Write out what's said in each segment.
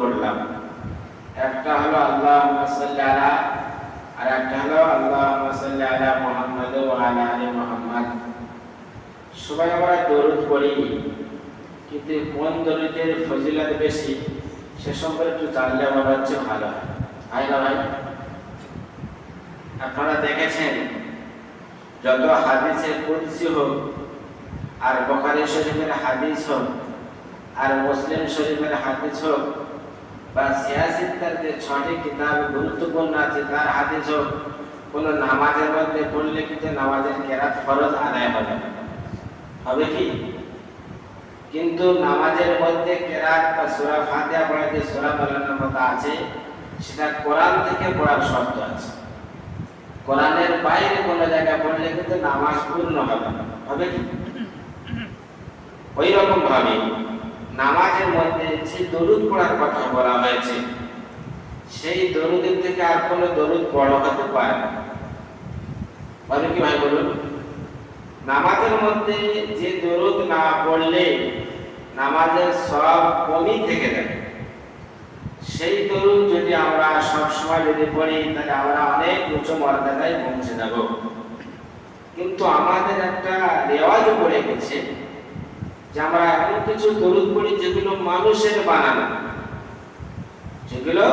পড়লাম একটা হলো আল্লাহ আলা, আর একটা হলো আল্লাহ আলা মুহাম্মদ ওয়া আলা আলি মুহাম্মদ। সবাই আমরা দরুদ পড়ি, কিন্তু কোন দরুদের ফজিলত বেশি, সে সম্পর্কে একটু জানলে আমার হচ্ছে ভালো হয়। না ভাই? আপনারা দেখেছেন, যত হাদিসের কুদসি হোক, আর বখারি শরীফের হাদিস হোক, আর মুসলিম শরীফের হাদিস হোক বা সিয়াসিত্তার যে ছটি কিতাব, গুরুত্বপূর্ণ আছে, তার হাদিস হোক কোন নামাজের মধ্যে পড়লে কিন্তু নামাজের কেরাত ফরজ আদায় হবে? হবে কি? কিন্তু নামাজের মধ্যে কেরাত বা সূরা ফাতিহা পড়া যে সূরা বানানোর কথা আছে, সেটা কোরআন থেকে পড়ার শর্ত আছে। কোরআনের বাইরে কোনো জায়গায় পড়লে কিন্তু নামাজ পূর্ণ হবে হবে কি? ওই রকম ভাবে নামাজের মধ্যে যে দরুদ পড়ার কথা বলা হয়েছে, সেই দরুদের থেকে আর কোনো দরুদ বড় হতে পারে কি ভাই, বলুন। নামাজের মধ্যে যে দরুদ না পড়লে নামাজের সব কমই থেকে থাকে সেই দরুদ যদি আমরা সব সময় যদি পড়ি, তাহলে আমরা অনেক উচ্চ মর্যাদায় পৌঁছে যাব। কিন্তু আমাদের একটা রেওয়াজ পড়ে গেছে যে আমরা এমন কিছু দরুদ পড়ি যেগুলো মানুষের বানানো। যেগুলো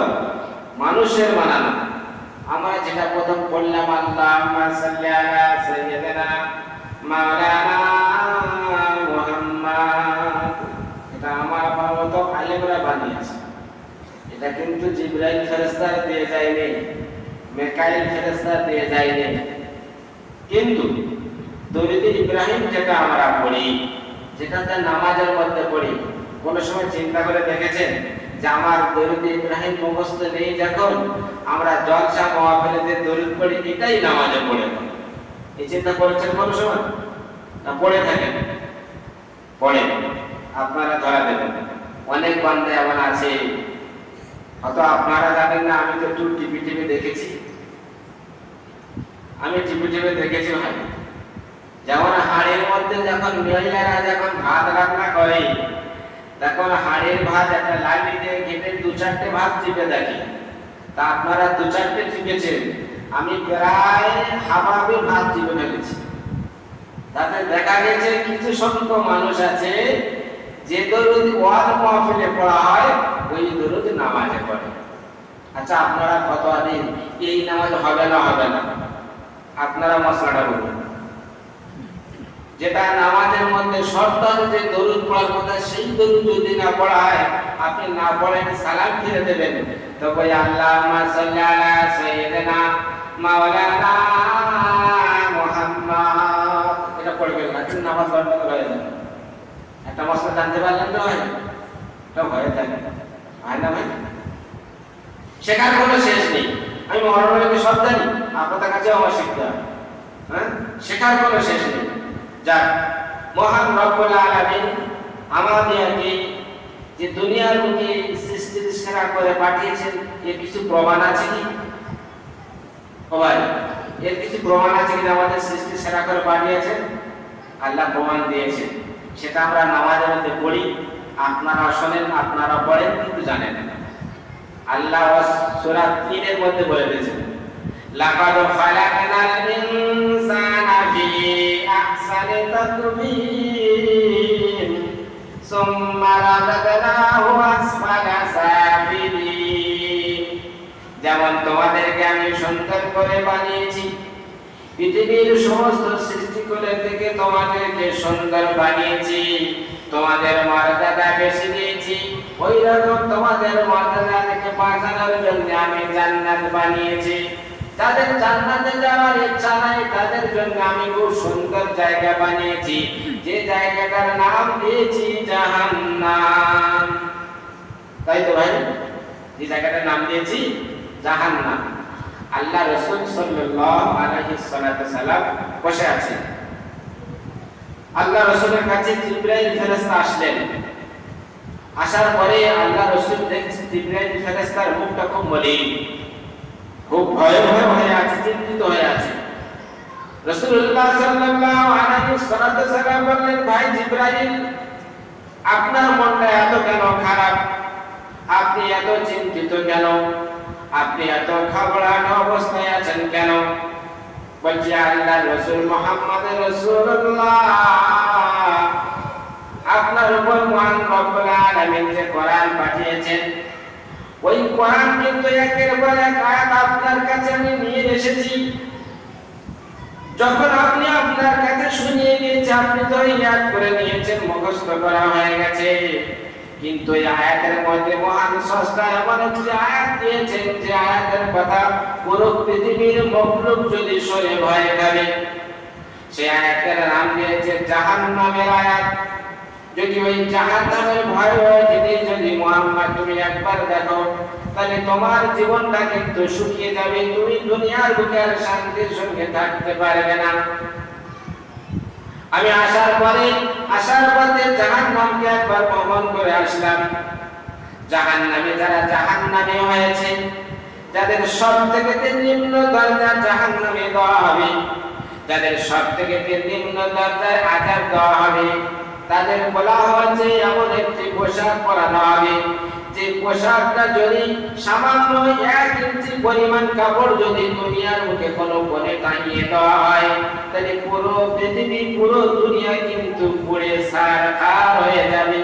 মানুষের বানানো। আমরা যেটা প্রথম পড়লাম আল্লাহ এটা কিন্তু কিন্তু ইব্রাহিম যেটা আমরা পড়ি যেটাতে নামাজের মধ্যে পড়ি। কোন সময় চিন্তা করে দেখেছেন যে আমার দরিদ্র ইব্রাহিম মুখস্থ নেই যখন? আমরা জলসা মহাফেলেতে দরিদ পড়ি, এটাই নামাজে পড়ে। এই চিন্তা করেছেন কোন সময়? না, পড়ে থাকেন। পড়ে। আপনারা ধরা দেবেন। অনেক বান্ধে এমন আছে। হয়তো আপনারা জানেন না, আমি তো একটু টিভি টিভি দেখেছি। আমি টিভি টিভি দেখেছি ভাই। যেমন হাড়ের মধ্যে যখন মহিলারা যখন ভাত রান্না করে, তখন হাড়ের ভাত একটা লাইনিতে ঘেটে দু চারটে ভাত চিপে দেখি। তা আপনারা দু চারটে চিপেছেন, আমি প্রায় হাফাবি ভাত চিপে ফেলেছি তাতে দেখা গেছে কিছু সংখ্যক মানুষ আছে, যে দরুদ ওয়াজ মাহফিলে পড়া হয়, ওই দরুদ নামাজে পড়ে। আচ্ছা আপনারা কত দিন, এই নামাজ হবে না হবে না। আপনারা মশলাটা বলুন। যেটা নামাজের মধ্যে শর্ত যে দরুদ পড়ার কথা সেই দরুদ যদি না পড়া হয়, আপনি না পড়েন সালাম ফিরে দেবেন। তো কই, আল্লাহুম্মা সাল্লি আলা সাইয়্যিদিনা মাওলানা মুহাম্মদ। এটা পড়বেন না কিন্তু নামাজ বন্ধ হয়ে যাবে একটা মশলা জানতে পারলেন তো ভাই? এটা হয়ে থাকে হয় না ভাই? শেখার কোনো শেষ নেই। আমি মহারণকে সব জানি, আপনাদের কাছে আমার শিখতে হবে। হ্যাঁ? শেখার কোনো শেষ নেই। যাক, মহান রব্বুল আলামিন আমাদেরকে যে দুনিয়ার বুকে সৃষ্টি সেরা করে পাঠিয়েছেন, এর কিছু প্রমাণ আছে কি? ভাই এর কিছু প্রমাণ আছে কি আমাদের সৃষ্টি সেরা করে পাঠিয়েছেন? আল্লাহ প্রমাণ দিয়েছেন। সেটা আমরা নামাজের মধ্যে পড়ি, আপনারা শোনেন, আপনারা পড়েন, কিন্তু জানেন আল্লাহ সূরা 3 এর মধ্যে বলে দিয়েছেন, লাকাদ খালাকনাল তাকবীর সুম্মা রাদাদনাহু আসফালা সাফিলিন যেমন তোমাদেরকে আমি সুন্দর করে বানিয়েছি, পৃথিবীর সমস্ত সৃষ্টিকুলের থেকে তোমাদেরকে সুন্দর বানিয়েছি, তোমাদের মর্যাদা বেশি দিয়েছি। ওই রকম তোমাদের মর্যাদা থেকে বাঁচানোর জন্য আমি জান্নাত বানিয়েছি। যাদের জান্নাতে যাওয়ার ইচ্ছা নাই, তাদের জন্য আমি খুব সুন্দর জায়গা বানিয়েছি। যে জায়গাটার নাম দিয়েছি জাহান্নাম। তাই তো ভাই? যে জায়গাটার নাম দিয়েছি জাহান্নাম। আল্লাহ রসুল সাল্লাল্লাহু আলাইহি সাল্লাম বসে আছেন। আল্লাহ রসুলের কাছে জিব্রাইল ফেরেশতা আসলেন। আসার পরে আল্লাহ রসুল দেখছেন জিব্রাইল ফেরেশতার মুখটা খুব মলিন। খুব ভয় ভয় হয়ে আছে, চিন্তিত হয়ে আছে। রাসূলুল্লাহ সাল্লাল্লাহু আলাইহি সাল্লাম বললেন, ভাই জিব্রাইল, আপনার মনটা এত কেন খারাপ? আপনি এত চিন্তিত কেন? আপনি এত খাবড়ানো অবস্থায় আছেন কেন? বলছি আল্লাহ রসুল মোহাম্মদ রসুল্লাহ আপনার উপর মহান রব্বুল আলামিন যে কোরআন পাঠিয়েছেন ওই কোরআন কিন্তু একের পর এক আয়াত আপনার কাছে আমি নিয়ে এসেছি। যখন আপনি আপনার কাছে শুনিয়ে গিয়েছে আপনি তো ইয়াদ করে নিয়েছেন, মুখস্থ করা হয়ে গেছে। কিন্তু এই আয়াতের মধ্যে মহান স্রষ্টা এমন একটি আয়াত দিয়েছেন, যে আয়াতের কথা পুরো পৃথিবীর মখলুক যদি শোনে ভয় খাবে সেই আয়াতের নাম দিয়েছে জাহান্নামের আয়াত। যদি ওই জাহান্নামের ভয় হয়, যদি যদি মুহাম্মদ তুমি একবার দেখো, তাহলে তোমার জীবনটা কিন্তু শুকিয়ে যাবে। তুমি দুনিয়ার বুকে আর শান্তির সঙ্গে থাকতে পারবে না। আমি আসার পরে, আসার পথে জাহান্নামকে একবার ভ্রমণ করে আসলাম। জাহান্নামে যারা জাহান্নামে হয়েছে, যাদের সব থেকে নিম্ন দরজা জাহান্নামে দেওয়া হবে, যাদের সব থেকে নিম্ন দরজায় আঘাত দেওয়া হবে তাদের বলা হয়েছে, এমন একটি পোশাক পরানো হবে। যে পোশাকটা যদি সামান্য এক ইঞ্চি পরিমাণ কাপড় যদি দুনিয়ার মুখে কোনো কোণে টাঙিয়ে দেওয়া হয়, তাহলে পুরো পৃথিবী, পুরো দুনিয়া কিন্তু পুড়ে সারখার হয়ে যাবে।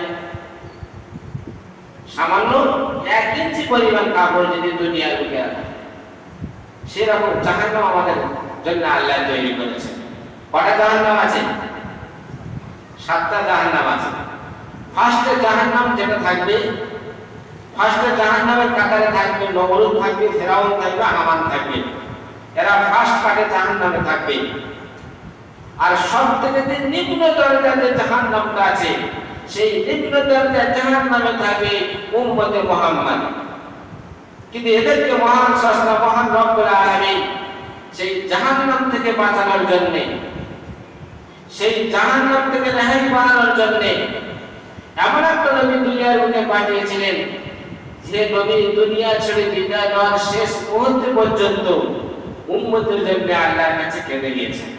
সামান্য এক ইঞ্চি পরিমাণ কাপড় যদি দুনিয়ার মুখে রাখা সেরকম জাহান্নাম আমাদের জন্য আল্লাহ তৈরি করেছে। কটা জাহান্নাম আছে? সাতটা জাহান্নাম আছে। ফার্স্টে জাহান্নাম যেটা থাকবে, ফার্স্টে জাহান্নামের কাতারে থাকবে নমরুদ থাকবে, ফেরাউন থাকবে, হামান থাকবে। এরা ফার্স্ট কাটে পার্টে জাহান্নামে থাকবে। আর সব থেকে যে নিম্ন দরজা যে জাহান্নামটা আছে, সেই নিম্ন দরজা জাহান্নামে থাকবে উম্মতে মুহাম্মদ। কিন্তু এদেরকে মহান সস্তা, মহান রব্বুল আলামিন সেই জাহান্নাম থেকে বাঁচানোর জন্য সেই জাহান্নাম থেকে রেহাই পাওয়ার জন্য এমন একটা নবী দুনিয়ার বুকে পাঠিয়েছিলেন যে নবী দুনিয়া ছেড়ে বিদায় নেওয়ার শেষ মুহূর্ত পর্যন্ত উম্মতের জন্য আল্লাহর কাছে কেঁদে গিয়েছেন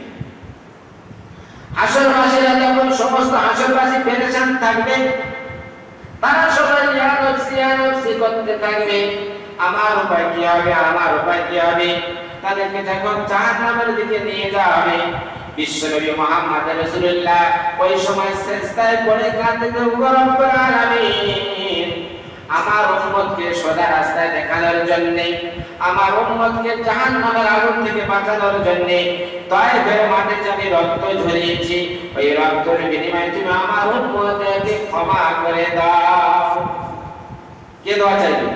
হাসরবাসীরা যখন সমস্ত হাসরবাসী পেরেশান থাকবে, তারা সবাই ইয়ানফসি ইয়ানফসি করতে থাকবে। আমার উপায় কি হবে? আমার উপায় কি হবে? তাদেরকে যখন জাহান্নামের দিকে নিয়ে যাওয়া হবে বিশ্বনবী মুহাম্মদ রাসূলুল্লাহ ওই সময় সেজদায় পড়ে কাঁদতে রব্বুল আলামিন আমার উম্মতকে সোজা রাস্তায় দেখানোর জন্য, আমার উম্মতকে জাহান্নামের আগুন থেকে বাঁচানোর জন্য তায়েফের মাঠে আমি রক্ত ঝরিয়েছি। ওই রক্তের বিনিময়ে তুমি আমার উম্মতকে ক্ষমা করে দাও। কে দোয়া চাইবে?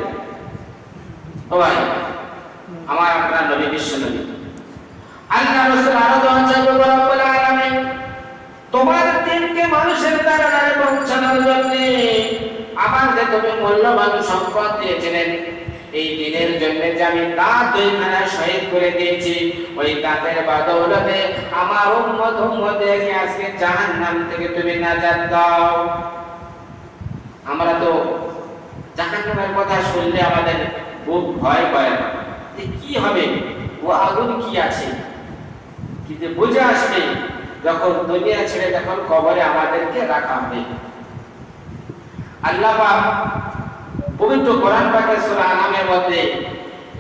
ও ভাই, আমার আপনার নবী বিশ্ব নবী আল্লাহ রাসূল আরও দোয়া চাইবে তোমার দিনকে মানুষের দ্বারা পৌঁছানোর জন্য আমার যে তুমি মূল্যবান সম্পদ দিয়েছিলেন এই দিনের জন্য যে আমি দাঁত দুইখানা শহীদ করে দিয়েছি, ওই দাঁতের বদৌলতে আমার উম্মত উম্মতকে আজকে জাহান্নাম থেকে তুমি নাজাত দাও। আমরা তো জাহান্নামের কথা শুনলে আমাদের খুব ভয় করে যে কি হবে? ও আগুন কি আছে? কিন্তু বুঝে আসবে? যখন দুনিয়া ছেড়ে যখন কবরে আমাদেরকে রাখা হবে। আল্লাহ পবিত্র কোরআন পাকের সূরা আনামের মধ্যে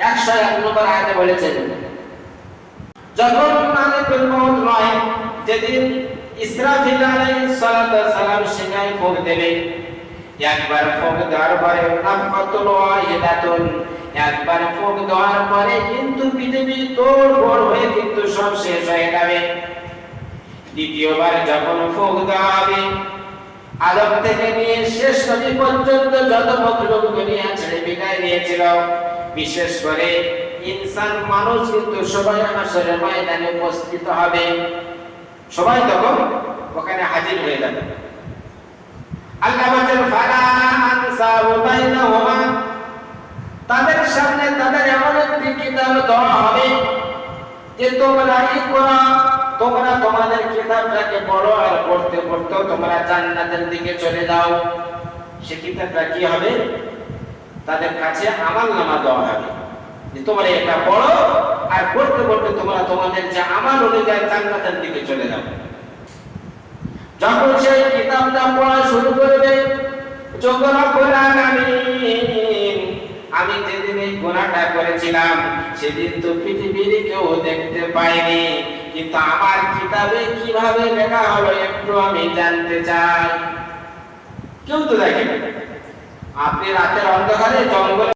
101 নম্বর আয়াতে বলেছেন, যখন মালিকুল মউত নয়, যেদিন ইসরাফিল আলাইহিস সালাম সেখানে দেবে একবার ফোক দেওয়ার পরে একবার ফোক দেওয়ার পরে কিন্তু পৃথিবী তোর বড় হয়ে কিন্তু সব শেষ হয়ে যাবে। দ্বিতীয়বার যখন ফোক দেওয়া হবে আদম থেকে নিয়ে শেষ নদী পর্যন্ত যত মতলব দুনিয়া ছেড়ে বিদায় নিয়েছিল, বিশেষ করে ইনসান মানুষ কিন্তু সবাই হাসরে ময়দানে উপস্থিত হবে। সবাই তখন ওখানে হাজির হয়ে যাবে। আল্লাহ তাদের সামনে তাদের এমন একটি কিতাব দেওয়া হবে যে তোমরা ইকরা তোমরা তোমাদের কিতাবটাকে পড়ো আর পড়তে পড়তে তোমরা জান্নাতের দিকে চলে যাও। সে কিতাবটা কি হবে? তাদের কাছে আমল নামা দেওয়া হবে যে তোমরা এটা পড়ো আর পড়তে পড়তে তোমরা তোমাদের যে অনুযায়ী জান্নাতের দিকে চলে যাও। যখন সেই কিতাবটা পড়া শুরু আমি যেদিন এই গোনাটা করেছিলাম, সেদিন তো পৃথিবীর কেউ দেখতে পায়নি। কিন্তু আমার কিতাবে কীভাবে লেখা হলো একটু আমি জানতে চাই। কেউ তো দেখেন। আপনি রাতের অন্ধকারে জঙ্গলে